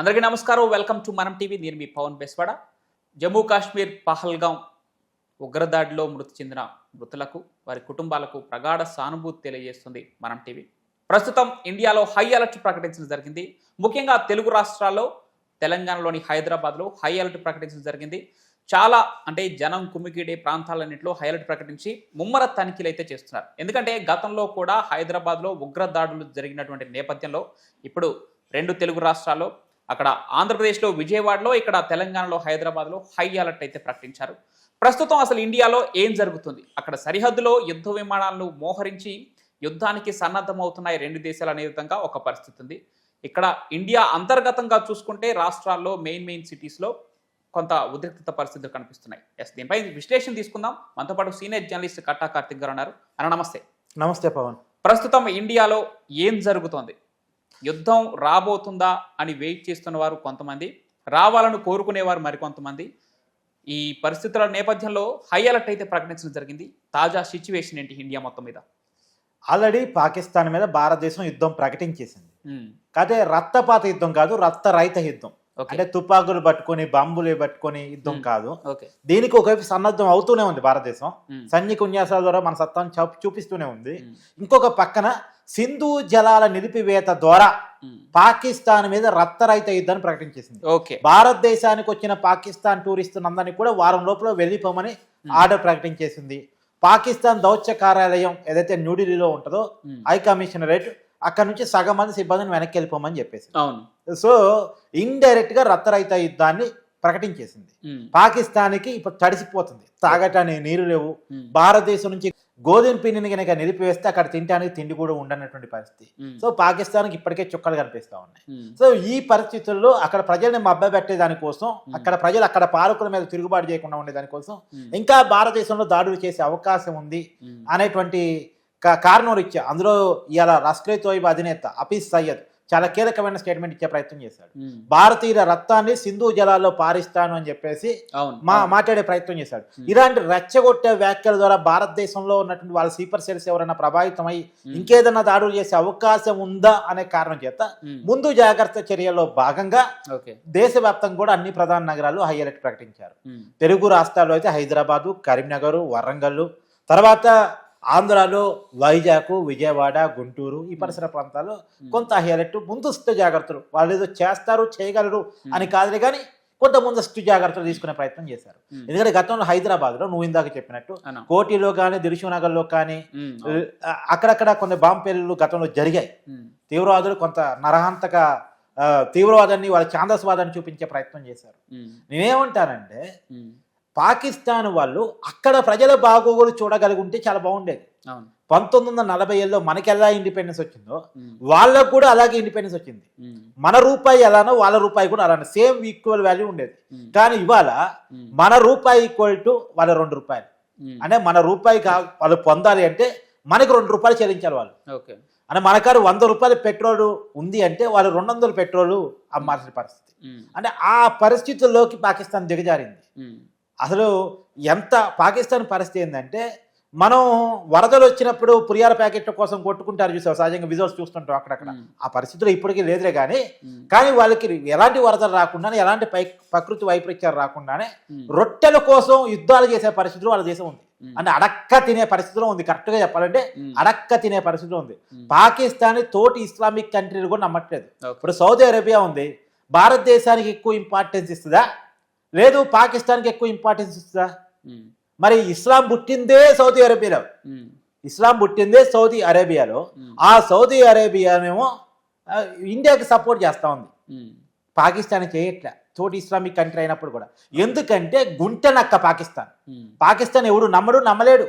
అందరికీ నమస్కారం. Welcome to మనం టీవీ నేను మీ పవన్ బెస్వాడ. జమ్మూ కాశ్మీర్ పహల్గాం ఉగ్రదాడిలో మృతి చెందిన మృతులకు వారి కుటుంబాలకు ప్రగాఢ సానుభూతి తెలియజేస్తుంది మనం టీవీ ప్రస్తుతం ఇండియాలో హై అలర్ట్ ప్రకటించడం జరిగింది. ముఖ్యంగా తెలుగు రాష్ట్రాల్లో తెలంగాణలోని హైదరాబాద్లో హై అలర్ట్ ప్రకటించడం జరిగింది. చాలా అంటే జనం కుమికిడే ప్రాంతాలన్నింటిలో హై అలర్ట్ ప్రకటించి ముమ్మర తనిఖీలు అయితే చేస్తున్నారు. ఎందుకంటే గతంలో కూడా హైదరాబాద్లో ఉగ్రదాడులు జరిగినటువంటి నేపథ్యంలో ఇప్పుడు రెండు తెలుగు రాష్ట్రాల్లో అక్కడ ఆంధ్రప్రదేశ్లో విజయవాడలో ఇక్కడ తెలంగాణలో హైదరాబాద్లో హై అలర్ట్ అయితే ప్రకటించారు. ప్రస్తుతం అసలు ఇండియాలో ఏం జరుగుతుంది? అక్కడ సరిహద్దులో యుద్ధ విమానాలను మోహరించి యుద్ధానికి సన్నద్ధమవుతున్నాయి రెండు దేశాలు అనే విధంగా ఒక పరిస్థితి ఉంది. ఇక్కడ ఇండియా అంతర్గతంగా చూసుకుంటే రాష్ట్రాల్లో మెయిన్ మెయిన్ సిటీస్లో కొంత ఉద్రిక్తత పరిస్థితులు కనిపిస్తున్నాయి. ఎస్ దీనిపై విశ్లేషణ తీసుకుందాం. మనతో పాటు సీనియర్ జర్నలిస్ట్ కట్టా కార్తిక్ గారు ఉన్నారు. అన్న నమస్తే. నమస్తే పవన్. ప్రస్తుతం ఇండియాలో ఏం జరుగుతోంది? యుద్ధం రాబోతుందా అని వెయిట్ చేస్తున్న వారు కొంతమంది రావాలని కోరుకునేవారు మరికొంతమంది. ఈ పరిస్థితుల నేపథ్యంలో హై అలర్ట్ అయితే ప్రకటించడం జరిగింది. తాజా సిచ్యువేషన్ ఏంటి ఇండియా మొత్తం మీద? ఆల్రెడీ పాకిస్తాన్ మీద భారతదేశం యుద్ధం ప్రకటించేసింది. కాదే రక్తపాత యుద్ధం కాదు రక్త రహిత యుద్ధం. అంటే తుపాకులు పట్టుకొని బాంబులు పట్టుకొని యుద్ధం. కాదు. దీనికి ఒకవైపు సన్నద్ధం అవుతూనే ఉంది భారతదేశం. సైనిక ఉన్యాసాల ద్వారా మన సత్తాను చూపి- చూపిస్తూనే ఉంది. ఇంకొక పక్కన సింధు జలాల నిలిపివేత ద్వారా పాకిస్తాన్ మీద రక్తరహిత యుద్ధాన్ని ప్రకటించేసింది. ఓకే. భారతదేశానికి వచ్చిన పాకిస్తాన్ టూరిస్టులందరినీ కూడా వారం లోపల వెళ్ళిపోమని. ఆర్డర్ ప్రకటించేసింది. పాకిస్తాన్ దౌత్య కార్యాలయం ఏదైతే న్యూఢిల్లీలో ఉంటుందో హై కమిషనరేట్ అక్కడ నుంచి సగం మంది సిబ్బందిని వెనక్కి వెళ్ళిపోమని చెప్పేసి అవును. సో ఇండైరెక్ట్గా రక్తరహిత యుద్ధాన్ని ప్రకటించేసింది. పాకిస్తాన్కి ఇప్పుడు తడిసిపోతుంది. తాగటానికి నీరు లేవు. భారతదేశం నుంచి గోధుమ పిండిని కనుక నిలిపివేస్తే అక్కడ తినడానికి తిండి కూడా ఉండనటువంటి పరిస్థితి. సో పాకిస్తాన్కి ఇప్పటికే చుక్కలు కనిపిస్తా ఉన్నాయి. సో ఈ పరిస్థితుల్లో అక్కడ ప్రజల్ని మభ్యపెట్టే దానికోసం. అక్కడ ప్రజలు అక్కడ పాలకుల మీద తిరుగుబాటు చేయకుండా ఉండే దానికోసం ఇంకా భారతదేశంలో దాడులు చేసే అవకాశం ఉంది అనేటువంటి కారణం రీత్యా అందులో ఇవాళ లష్కర్ తోయిబ్ అధినేత హఫీజ్ సయ్యద్ చాలా కీలకమైన స్టేట్మెంట్ ఇచ్చే ప్రయత్నం చేశాడు. భారతీయుల రక్తాన్ని సింధు జలాల్లో పారిస్తాను అని చెప్పేసి మా. మాట్లాడే ప్రయత్నం చేశాడు. ఇలాంటి రెచ్చగొట్టే వ్యాఖ్యల ద్వారా భారతదేశంలో ఉన్నటువంటి వాళ్ళ స్లీపర్ సెల్స్ ఎవరైనా ప్రభావితమై ఇంకేదైనా దాడులు చేసే అవకాశం ఉందా అనే కారణం చేత ముందు జాగ్రత్త చర్యల్లో భాగంగా ఓకే. దేశవ్యాప్తంగా కూడా అన్ని ప్రధాన నగరాలు హై అలర్ట్ ప్రకటించారు. తెలుగు రాష్ట్రాల్లో అయితే హైదరాబాదు కరీంనగర్ వరంగల్ తర్వాత ఆంధ్రాలో వైజాగ్ విజయవాడ గుంటూరు ఈ పరిసర ప్రాంతాల్లో కొంత హై అలర్ట్ ముందస్తు జాగ్రత్తలు. వాళ్ళు ఏదో చేస్తారు చేయగలరు అని కాదులే కానీ కొంత ముందస్తు జాగ్రత్తలు తీసుకునే ప్రయత్నం చేశారు. ఎందుకంటే గతంలో హైదరాబాద్లో నువ్వు ఇందాక చెప్పినట్టు. కోటిలో కానీ దిల్సునగర్లో కానీ ఉమ్, అవును. అ- అక్కడక్కడ కొన్ని బాంబు పేలులు గతంలో జరిగాయి. తీవ్రవాదులు కొంత నరహంతక తీవ్రవాదాన్ని వాళ్ళ ఛాందస్వాదాన్ని చూపించే ప్రయత్నం చేశారు. నేనేమంటానంటే పాకిస్తాన్ వాళ్ళు అక్కడ ప్రజల బాగోగులు చూడగలిగి ఉంటే చాలా బాగుండేది. పంతొమ్మిది వందల నలభై ఏళ్ళలో మనకి ఎలా ఇండిపెండెన్స్ వచ్చిందో వాళ్ళకు కూడా అలాగే ఇండిపెండెన్స్ వచ్చింది. మన రూపాయి ఎలానో వాళ్ళ రూపాయి కూడా అలానే సేమ్ ఈక్వల్ వాల్యూ ఉండేది. కానీ ఇవాళ మన రూపాయి ఈక్వల్ టు వాళ్ళ రెండు రూపాయలు. అంటే మన రూపాయి వాళ్ళు పొందాలి అంటే మనకి రెండు రూపాయలు చెల్లించాలి వాళ్ళు. అంటే మన కారు వంద రూపాయల పెట్రోల్ ఉంది అంటే వాళ్ళు రెండు వందల పెట్రోల్ అమ్మాల్సిన పరిస్థితి. అంటే ఆ పరిస్థితుల్లోకి పాకిస్తాన్ దిగజారింది. అసలు ఎంత పాకిస్తాన్ పరిస్థితి ఏంటంటే మనం వరదలు వచ్చినప్పుడు పురియాల ప్యాకెట్ల కోసం కొట్టుకుంటారు చూసావు? సహజంగా విజువల్స్ చూస్తుంటాం అక్కడక్కడ. ఆ పరిస్థితులు ఇప్పటికీ లేదులే కానీ కానీ వాళ్ళకి ఎలాంటి వరదలు రాకుండానే ఎలాంటి పై ప్రకృతి వైపరీత్యాలు రాకుండానే రొట్టెల కోసం యుద్ధాలు చేసే పరిస్థితులు వాళ్ళ దేశం ఉంది. అంటే అడక్క తినే పరిస్థితిలో ఉంది. కరెక్ట్గా చెప్పాలంటే అడక్క తినే పరిస్థితిలో ఉంది. పాకిస్తాన్ తోటి ఇస్లామిక్ కంట్రీలు కూడా నమ్మట్లేదు. ఇప్పుడు సౌదీ అరేబియా ఉంది. భారతదేశానికి ఎక్కువ ఇంపార్టెన్స్ ఇస్తుందా? లేదు పాకిస్తాన్కి ఎక్కువ ఇంపార్టెన్స్ ఇస్తుందా? మరి ఇస్లాం పుట్టిందే సౌదీ అరేబియాలో. ఇస్లాం పుట్టిందే సౌదీ అరేబియాలో. ఆ సౌదీ అరేబియానేమో ఇండియాకి సపోర్ట్ చేస్తా ఉంది. పాకిస్తాన్ చేయట్లే. తోటి ఇస్లామిక్ కంట్రీ అయినప్పుడు కూడా. ఎందుకంటే గుంట నక్క పాకిస్తాన్ పాకిస్తాన్ ఎవడు నమ్మడు నమ్మలేడు.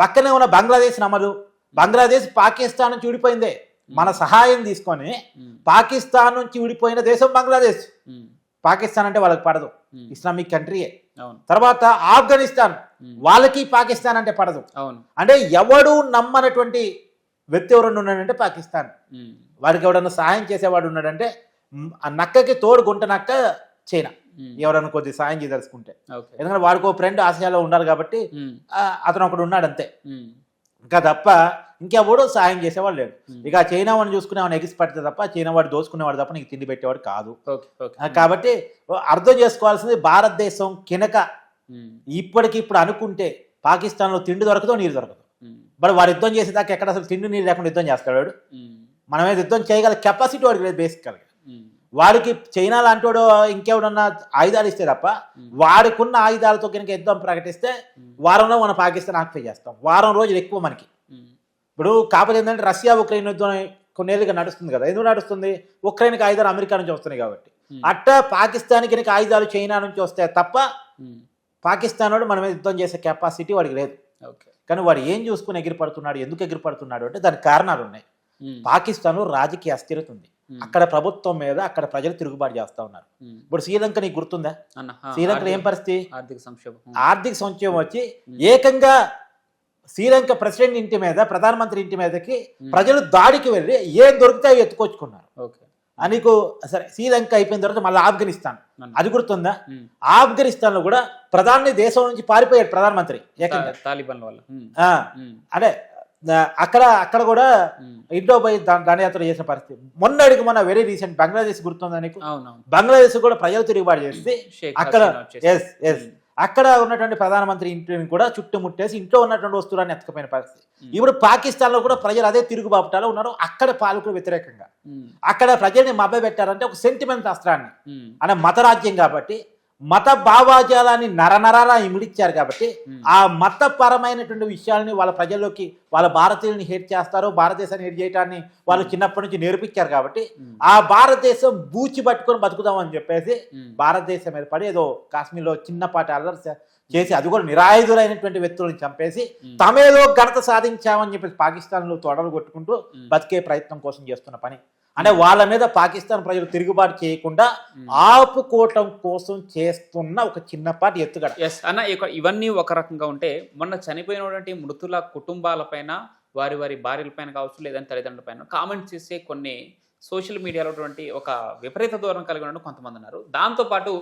పక్కనే ఉన్న బంగ్లాదేశ్ నమ్మదు. బంగ్లాదేశ్ పాకిస్తాన్ నుంచి విడిపోయిందే. మన సహాయం తీసుకొని పాకిస్తాన్ నుంచి విడిపోయిన దేశం బంగ్లాదేశ్. పాకిస్తాన్ అంటే వాళ్ళకి పడదు. ఇస్లామిక్ కంట్రీయే తర్వాత ఆఫ్ఘనిస్తాన్ వాళ్ళకి పాకిస్తాన్ అంటే పడదు. అవును. అంటే ఎవడు నమ్మనటువంటి వ్యక్తి ఎవరన్నా ఉన్నాడంటే పాకిస్తాన్. వాడికి ఎవడన్నా సహాయం చేసేవాడు ఉన్నాడంటే ఆ నక్కకి తోడు గుంట నక్క చైనా. ఎవరన్నా కొద్ది సాయం చేయదలుచుకుంటే ఎందుకంటే వాడికి ఫ్రెండ్ ఆసియాలో ఉన్నారు కాబట్టి అతను ఒకడు ఉన్నాడు అంతే ఇంకా తప్ప ఇంకెవడు సాయం చేసేవాడు లేడు ఉమ్. ఇక చైనా వాడిని చూసుకునే వాడిని ఎగిసి పడితే తప్ప చైనా వాడు దోచుకునేవాడు తప్ప నీకు తిండి పెట్టేవాడు కాదు కాబట్టి అర్థం చేసుకోవాల్సింది భారతదేశం కినక ఉమ్. ఇప్పటికి ఇప్పుడు అనుకుంటే పాకిస్తాన్లో తిండి దొరకదో నీరు దొరకదు ఉమ్. మరి వాడు యుద్ధం చేసేదాకా ఎక్కడ అసలు తిండి నీరు లేకుండా యుద్ధం చేస్తాడు వాడు. మనమే యుద్ధం చేయగల కెపాసిటీ వాడికి లేదు బేసికల్గా. వాడికి చైనా లాంటి వాడు ఇంకెవడన్నా ఆయుధాలు ఇస్తే తప్ప. వాడికున్న ఆయుధాలతో కనుక యుద్ధం ప్రకటిస్తే. వారంలో మన పాకిస్తాన్ ఆక్యుపై చేస్తాం వారం రోజులు ఎక్కువ మనకి. ఇప్పుడు కాకపోతే ఏంటంటే రష్యా ఉక్రెయిన్ యుద్ధం కొన్నేళ్ళుగా నడుస్తుంది కదా ఎందుకు నడుస్తుంది ఉక్రెయిన్కి ఆయుధాలు అమెరికా నుంచి వస్తున్నాయి కాబట్టి. అట్ట పాకిస్తాన్ కనుక ఆయుధాలు చైనా నుంచి వస్తే తప్ప. పాకిస్తాన్ వాడు మన మీద యుద్ధం చేసే కెపాసిటీ వాడికి లేదు కానీ వాడు ఏం చూసుకుని ఎగిరిపడుతున్నాడు ఎందుకు ఎగిరిపడుతున్నాడు అంటే దానికి కారణాలు ఉన్నాయి ఉమ్. పాకిస్తాన్ రాజకీయ అస్థిరత ఉంది. అక్కడ ప్రభుత్వం మీద అక్కడ ప్రజలు తిరుగుబాటు చేస్తా ఉన్నారు. ఇప్పుడు శ్రీలంక నీకు గుర్తుందా శ్రీలంకలో ఏం పరిస్థితి ఆర్థిక సంక్షోభం ఉమ్. ఆర్థిక సంక్షేమం వచ్చి. ఏకంగా శ్రీలంక ప్రెసిడెంట్ ఇంటి మీద ప్రధానమంత్రి ఇంటి మీదకి. ప్రజలు దాడికి వెళ్ళి ఏం దొరికితే అవి ఎత్తుకొచ్చుకున్నారు నీకు సరే శ్రీలంక అయిపోయిన తర్వాత మళ్ళీ ఆఫ్ఘనిస్తాన్. అది గుర్తుందా. ఆఫ్ఘనిస్తాన్లో కూడా ప్రధాని దేశం నుంచి పారిపోయాడు ప్రధానమంత్రి ఏకంగా తా- తాలిబాన్ల వల్ల. అంటే అక్కడ అక్కడ కూడా. ఇంట్లో పోయి దండయాత్ర చేసిన పరిస్థితి మొన్నటికి మన వెరీ రీసెంట్ బంగ్లాదేశ్ గుర్తుందా నీకు బంగ్లాదేశ్ కూడా ప్రజలు తిరుగుబాటు చేస్తే అక్కడ. Yes yes. అక్కడ ఉన్నటువంటి ప్రధానమంత్రి ఇంటిని కూడా చుట్టుముట్టేసి ఇంట్లో ఉన్నటువంటి వస్తువులన్నీ ఎత్తకపోయిన పరిస్థితి. ఇప్పుడు పాకిస్తాన్లో కూడా ప్రజలు అదే తిరుగుబాటులో ఉన్నారు అక్కడ పాలకులు వ్యతిరేకంగా. అక్కడ ప్రజల్ని మభ్య పెట్టారంటే ఒక సెంటిమెంట్ అస్త్రాన్ని. అనే మతరాజ్యం కాబట్టి మత భావాజాలాన్ని నరనరాలా ఇమిడిచ్చారు కాబట్టి. ఆ మతపరమైనటువంటి విషయాల్ని వాళ్ళ ప్రజల్లోకి వాళ్ళ భారతీయుల్ని హేట్ చేస్తారు భారతదేశాన్ని హేట్ చేయడాన్ని వాళ్ళు చిన్నప్పటి నుంచి నేర్పించారు కాబట్టి. ఆ భారతదేశం బూచి పట్టుకొని బతుకుదామని చెప్పేసి. భారతదేశం మీద పడి ఏదో కాశ్మీర్లో చిన్నపాటి అల్లరి చేసి అది కూడా నిరాయుధులైనటువంటి వ్యక్తులను చంపేసి. తమేదో ఘనత సాధించామని చెప్పేసి పాకిస్తాన్లో తొడలు కొట్టుకుంటూ. బతికే ప్రయత్నం కోసం చేస్తున్న పని అంటే వాళ్ళ మీద పాకిస్తాన్ ప్రజలు తిరుగుబాటు చేయకుండా. ఆపుకోవటం కోసం చేస్తున్న ఒక చిన్నపాటి ఎత్తుగడ ఎస్ అన్న ఇవన్నీ ఒక రకంగా ఉంటే మొన్న చనిపోయినటువంటి మృతుల కుటుంబాలపైన వారి వారి భార్యలపైన కావచ్చు లేదంటే తల్లిదండ్రులపైన కామెంట్స్ చేసే కొన్ని సోషల్ మీడియాలో ఉన్నటువంటి ఒక విపరీత దూరం కలిగి ఉన్న కొంతమంది ఉన్నారు దాంతోపాటు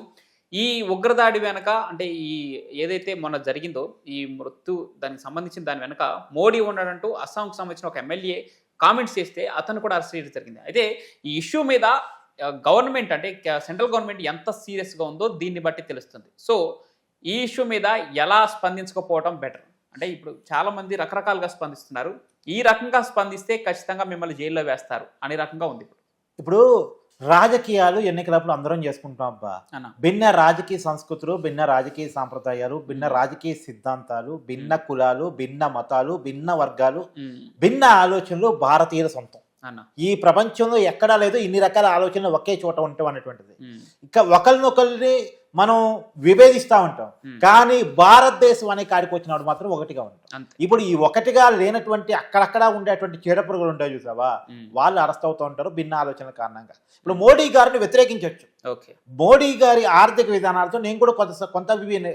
ఈ ఉగ్రదాడి వెనక అంటే ఈ ఏదైతే మొన్న జరిగిందో ఈ మృत्यు దానికి సంబంధించిన దాని వెనక మోడీ ఉన్నాడంటూ అస్సాంకు సంబంధించిన ఒక ఎమ్మెల్యే కామెంట్స్ చేస్తే అతను కూడా అరెస్ట్ చేయడం జరిగింది. అయితే ఈ ఇష్యూ మీద గవర్నమెంట్ అంటే సెంట్రల్ గవర్నమెంట్ ఎంత సీరియస్గా ఉందో దీన్ని బట్టి తెలుస్తుంది. సో ఈ ఇష్యూ మీద ఎలా స్పందించకపోవడం బెటర్. అంటే ఇప్పుడు చాలామంది రకరకాలుగా స్పందిస్తున్నారు. ఈ రకంగా స్పందిస్తే ఖచ్చితంగా మిమ్మల్ని జైల్లో వేస్తారు అనే రకంగా ఉంది ఇప్పుడు. ఇప్పుడు రాజకీయాలు ఎన్నికలప్పుడు అందరం చేసుకుంటాం అబ్బా. భిన్న రాజకీయ సంస్కృతులు భిన్న రాజకీయ సాంప్రదాయాలు భిన్న రాజకీయ సిద్ధాంతాలు భిన్న కులాలు భిన్న మతాలు భిన్న వర్గాలు భిన్న ఆలోచనలు భారతీయుల సొంతం. ఈ ప్రపంచంలో ఎక్కడా లేదు ఇన్ని రకాల ఆలోచనలు ఒకే చోట ఉంటాం అనేటువంటిది. ఇంకా ఒకరినొకరిని మనం విభేదిస్తూ ఉంటాం. కానీ భారతదేశం అనే కాడికి వచ్చినప్పుడు మాత్రం ఒకటిగా ఉంటాం. ఇప్పుడు ఈ ఒకటిగా లేనటువంటి అక్కడక్కడ ఉండేటువంటి చీడపురుగులు ఉంటాయి చూసావా? వాళ్ళు అరెస్ట్ అవుతూ ఉంటారు భిన్న ఆలోచనల కారణంగా. ఇప్పుడు మోడీ గారిని వ్యతిరేకించవచ్చు. మోడీ గారి ఆర్థిక విధానాలతో నేను కూడా కొంత కొంత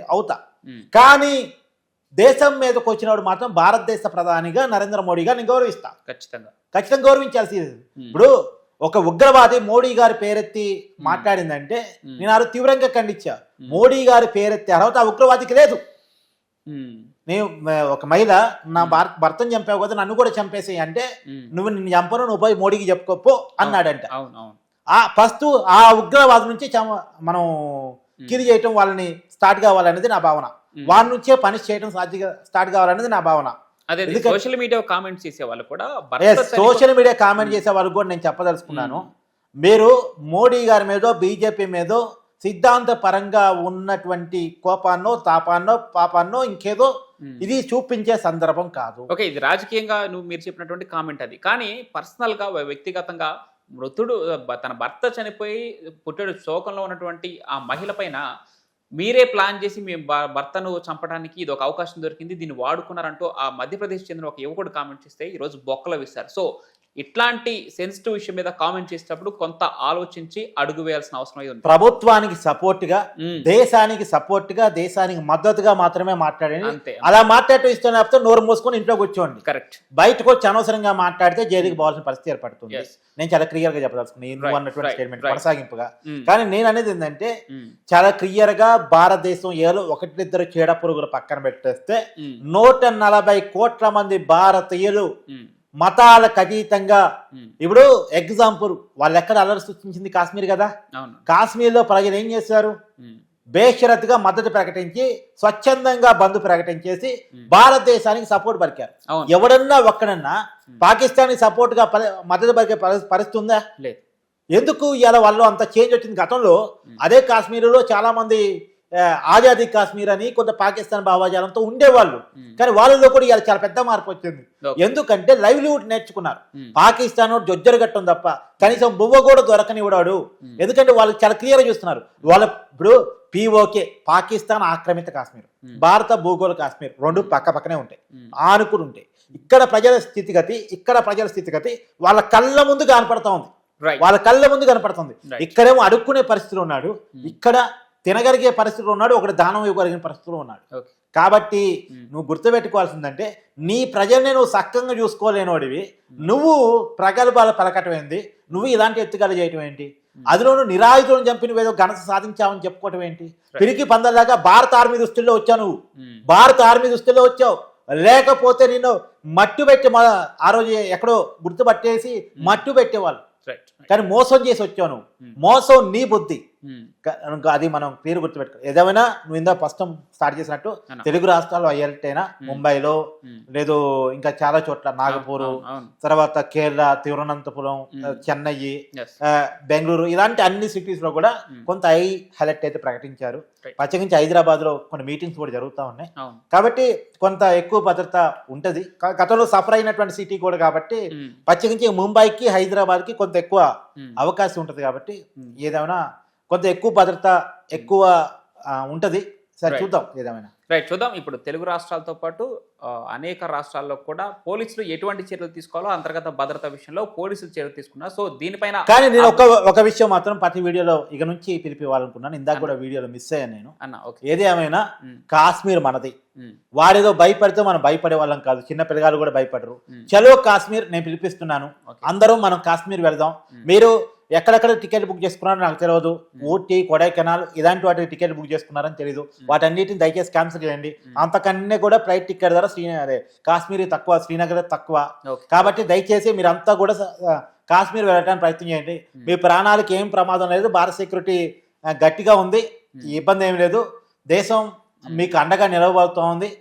అవుతా. కానీ దేశం మీదకి వచ్చినప్పుడు మాత్రం భారతదేశ ప్రధానిగా నరేంద్ర మోడీగా నేను గౌరవిస్తా. ఖచ్చితంగా. ఖచ్చితంగా గౌరవించాల్సి ఇప్పుడు ఒక ఉగ్రవాది మోడీ గారి పేరెత్తి మాట్లాడిందంటే నేను తీవ్రంగా ఖండించా. మోడీ గారి పేరెత్తే అర్హత ఆ ఉగ్రవాదికి లేదు. నేను ఒక మహిళ నా భారత భర్తను చంపావు కదా నన్ను కూడా చంపేసేయి అంటే నువ్వు నిన్ను చంపను నువ్వు పోయి మోడీకి చెప్పుకోపో అన్నాడంట. ఆ ఫస్ట్ ఆ ఉగ్రవాది నుంచి మనం కిరి చేయటం వాళ్ళని స్టార్ట్ కావాలనేది నా భావన. వారి నుంచే పని చేయడం సాధ్య స్టార్ట్ కావాలనేది నా భావన. అదే సోషల్ మీడియా కామెంట్స్ చేసే వాళ్ళు కూడా సోషల్ మీడియా కామెంట్ చేసే వాళ్ళకి కూడా నేను చెప్పదలుచుకున్నాను. మీరు మోడీ గారి మీదో బీజేపీ మీదో సిద్ధాంత పరంగా ఉన్నటువంటి కోపాన్నో తాపాన్నో పాపాన్నో ఇంకేదో. ఇది చూపించే సందర్భం కాదు. ఓకే ఇది రాజకీయంగా నువ్వు మీరు చెప్పినటువంటి కామెంట్ అది. కానీ పర్సనల్గా వ్యక్తిగతంగా మృతుడు తన భర్త చనిపోయి పుట్టెడు శోకంలో ఉన్నటువంటి ఆ మహిళ పైన మీరే ప్లాన్ చేసి మీ భ- భర్తను చంపడానికి ఇది ఒక అవకాశం దొరికింది. దీన్ని వాడుకున్నారంటూ ఆ మధ్యప్రదేశ్ చెందిన ఒక యువకుడు కామెంట్ చేస్తే ఈ రోజు బొక్కలో వేశారు సో ఇట్లాంటి సెన్సిటివ్ విషయం మీద కామెంట్ చేసేటప్పుడు కొంత ఆలోచించి అడుగు వేయాల్సిన అవసరం అయితే ఉంది ప్రభుత్వానికి సపోర్ట్గా దేశానికి సపోర్ట్గా దేశానికి మద్దతుగా మాత్రమే మాట్లాడండి అంతే. అలా మాట్లాడటం ఇష్టం లేకపోతే నోరు మూసుకొని ఇంట్లో కూర్చోండి కరెక్ట్ బయటకు వచ్చి అనవసరంగా మాట్లాడితే జైలుకి పోవాల్సిన పరిస్థితి ఏర్పడుతుంది. నేను చాలా క్లియర్గా చెప్పదలుచుకున్నాను నువ్వు అన్నటువంటి స్టేట్మెంట్. కొనసాగింపుగా. కానీ నేను అనేది ఏంటంటే చాలా క్లియర్గా భారతదేశం ఏదో ఒకటిద్దరు చీడ పురుగులు పక్కన పెట్టేస్తే నూట నలభై కోట్ల మంది భారతీయులు మతాలకు అతీతంగా ఇప్పుడు ఎగ్జాంపుల్ వాళ్ళు ఎక్కడ అల్లరి సృష్టించింది కాశ్మీర్ కదా? కాశ్మీర్లో ప్రజలు ఏం చేశారు? బేషరతుగా మద్దతు ప్రకటించి స్వచ్ఛందంగా బంద్ ప్రకటించేసి భారతదేశానికి సపోర్ట్ పలికారు. అవును. ఎవడన్నా ఒక్కడన్నా. పాకిస్తాన్ సపోర్ట్గా మద్దతు పలికే పరి- పరిస్థితి ఉందా లేదు. ఎందుకు ఇలా వాళ్ళు అంత చేంజ్ వచ్చింది? గతంలో. అదే కాశ్మీర్లో చాలా మంది ఆజాదీ కాశ్మీర్ అని కొంత పాకిస్తాన్ భావాజాలంతో ఉండేవాళ్ళు. కానీ వాళ్ళలో కూడా ఇలా చాలా పెద్ద మార్పు వచ్చింది. ఎందుకంటే లైవ్లీవుడ్ నేర్చుకున్నారు. పాకిస్తాన్ జొజ్జరు గట్టం తప్ప కనీసం బువ్వ కూడా దొరకనివ్వడాడు. ఉమ్, ఎందుకంటే వాళ్ళు చాలా క్లియర్ చూస్తున్నారు. వాళ్ళ ఇప్పుడు పిఓకే పాకిస్తాన్ ఆక్రమిత కాశ్మీర్. భారత భూగోళ కాశ్మీర్ రెండు పక్క పక్కనే ఉంటాయి. ఆనుకుని ఉంటాయి. ఇక్కడ ప్రజల స్థితిగతి ఇక్కడ ప్రజల స్థితిగతి వాళ్ళ కళ్ళ ముందు కనపడతా ఉంది. వాళ్ళ కళ్ళ ముందు కనపడుతుంది. ఇక్కడేమో అడుక్కునే పరిస్థితిలో ఉన్నాడు. ఇక్కడ తినగలిగే పరిస్థితిలో ఉన్నాడు ఒకటి దానం ఇవ్వగలిగిన పరిస్థితిలో ఉన్నాడు. కాబట్టి. నువ్వు గుర్తుపెట్టుకోవాల్సిందంటే నీ ప్రజల్ని నువ్వు సక్కంగా చూసుకోలేనోడివి నువ్వు ప్రగల్భాలు పలకటం ఏంది నువ్వు ఇలాంటి ఎత్తుగల చేయటం ఏంటి? అందులోను నిరాయుధులను చంపి నువ్వేదో ఘనత సాధించావని చెప్పుకోవటం ఏంటి? పిరికి పందల్లాగా భారత ఆర్మీ దుస్తుల్లో వచ్చావు నువ్వు. భారత ఆర్మీ దుస్తుల్లో వచ్చావు. లేకపోతే నిన్ను మట్టు పెట్టి మొ- ఆ రోజు ఎక్కడో గుర్తుపట్టేసి మట్టు పెట్టేవాళ్ళు. కానీ మోసం చేసి వచ్చావు నువ్వు. మోసం నీ బుద్ధి. ఇంకా అది మనం పేరు గుర్తుపెట్టుకో ఏదేమైనా నువ్వు ఇందా ఫస్ట్ స్టార్ట్ చేసినట్టు. తెలుగు రాష్ట్రాల్లో అయ్యేటైనా ముంబైలో లేదు ఇంకా చాలా చోట్ల నాగపూర్ తర్వాత కేరళ తిరువనంతపురం చెన్నై బెంగళూరు ఇలాంటి అన్ని సిటీస్లో కూడా. కొంత ఐ హైలైట్ అయితే ప్రకటించారు. ప్రత్యేకించి హైదరాబాద్లో కొన్ని మీటింగ్స్ కూడా జరుగుతూ ఉన్నాయి. కాబట్టి కొంత ఎక్కువ భద్రత ఉంటది. గతంలో సఫర్ అయినటువంటి సిటీ కూడా కాబట్టి ప్రత్యేకించి ముంబైకి హైదరాబాద్కి కొంత ఎక్కువ అవకాశం ఉంటది కాబట్టి ఉమ్. కొంత ఎక్కువ భద్రత ఎక్కువ ఉంటది. సరే. చూద్దాం ఏదేమైనా. రైట్ చూద్దాం. ఇప్పుడు తెలుగు రాష్ట్రాలతో పాటు అనేక రాష్ట్రాల్లో కూడా పోలీసులు ఎటువంటి చర్యలు తీసుకోవాలో అంతర్గత భద్రత విషయంలో పోలీసులు చర్యలు తీసుకున్నారు. సో దీనిపైన కానీ నేను ఒక ఒక విషయం మాత్రం ప్రతి వీడియోలో ఇక నుంచి పిలిపివ్వాలనుకున్నాను ఇందాక కూడా వీడియోలో మిస్ అయ్యాను నేను. అన్న ఓకే. ఏది ఏమైనా ఉమ్, కాశ్మీర్ మనది. ఉమ్, వాడేదో భయపడితే మనం భయపడే వాళ్ళం కాదు. చిన్న పిల్లగాలు కూడా భయపడరు. ఉమ్, చలో కాశ్మీర్ నేను పిలిపిస్తున్నాను. అందరూ మనం కాశ్మీర్ వెళ్దాం. మీరు ఎక్కడెక్కడ టికెట్ బుక్ చేసుకున్నారో నాకు తెలియదు ఊటీ కొడైకెనాల్ ఇలాంటి వాటి టికెట్ బుక్ చేసుకున్నారని తెలియదు వాటన్నిటిని దయచేసి క్యాన్సిల్ చేయండి. అంతకన్నా కూడా ఫ్లైట్ టికెట్ ధర శ్రీ అదే కాశ్మీర్ తక్కువ శ్రీనగర్ తక్కువ. కాబట్టి దయచేసి మీరంతా కూడా కాశ్మీర్ వెళ్ళడానికి ప్రయత్నం చేయండి. మీ ప్రాణాలకు ఏం ప్రమాదం లేదు. భారత సెక్యూరిటీ గట్టిగా ఉంది. ఇబ్బంది ఏం లేదు. దేశం మీకు అండగా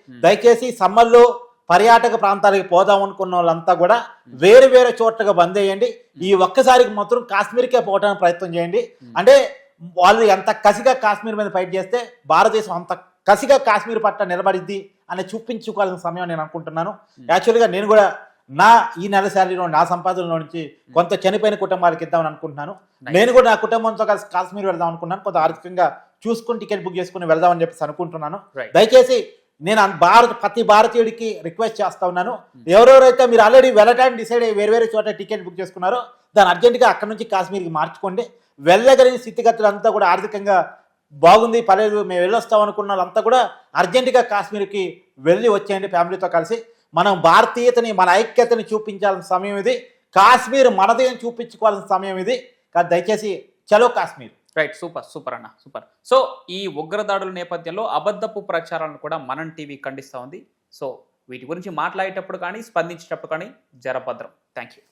Hmm. దయచేసి సమ్మర్లో పర్యాటక ప్రాంతాలకు పోదాం అనుకున్న వాళ్ళంతా కూడా వేరు వేరే చోట్లగా బంద్ చేయండి ఈ ఒక్కసారికి మాత్రం కాశ్మీర్కే పోవడానికి ప్రయత్నం చేయండి. అంటే వాళ్ళు ఎంత కసిగా కాశ్మీర్ మీద ఫైట్ చేస్తే భారతదేశం అంత కసిగా కాశ్మీర్ పట్ల నిలబడిద్ది అని చూపించుకోవాల్సిన సమయం నేను అనుకుంటున్నాను. యాక్చువల్గా నేను కూడా నా ఈ నెల శాలరీలో నా సంపాదనలో నుంచి కొంత చనిపోయిన కుటుంబాలకు ఇద్దామని అనుకుంటున్నాను. నేను కూడా నా కుటుంబంతో కలిసి కాశ్మీర్ వెళ్దాం అనుకున్నాను కొంత ఆర్థికంగా చూసుకుని టికెట్ బుక్ చేసుకుని వెళ్దామని చెప్పేసి అనుకుంటున్నాను దయచేసి నేను భారత ప్రతి భారతీయుడికి రిక్వెస్ట్ చేస్తా ఉన్నాను. ఎవరెవరైతే మీరు ఆల్రెడీ వెళ్ళటానికి డిసైడ్ అయ్యి వేరే వేరే చోట టికెట్ బుక్ చేసుకున్నారో దాన్ని అర్జెంటుగా అక్కడ నుంచి కాశ్మీర్కి మార్చుకోండి. వెళ్ళగలిగిన స్థితిగతులు అంతా కూడా ఆర్థికంగా బాగుంది పర్లేదు మేము వెళ్ళొస్తాం అనుకున్న వాళ్ళంతా కూడా అర్జెంటుగా కాశ్మీర్కి వెళ్ళి వచ్చేయండి ఫ్యామిలీతో కలిసి. మనం భారతీయతని మన ఐక్యతని చూపించాల్సిన సమయం ఇది. కాశ్మీర్ మనదే అని చూపించుకోవాల్సిన సమయం ఇది. కానీ దయచేసి చలో కాశ్మీర్. రైట్ సూపర్ సూపర్ అన్న సూపర్ సో ఈ ఉగ్రదాడుల నేపథ్యంలో అబద్ధపు ప్రచారాలను కూడా మనం టీవీ ఖండిస్తూ ఉంది. సో వీటి గురించి మాట్లాడేటప్పుడు కానీ స్పందించేటప్పుడు కానీ జరభద్రం థ్యాంక్ యూ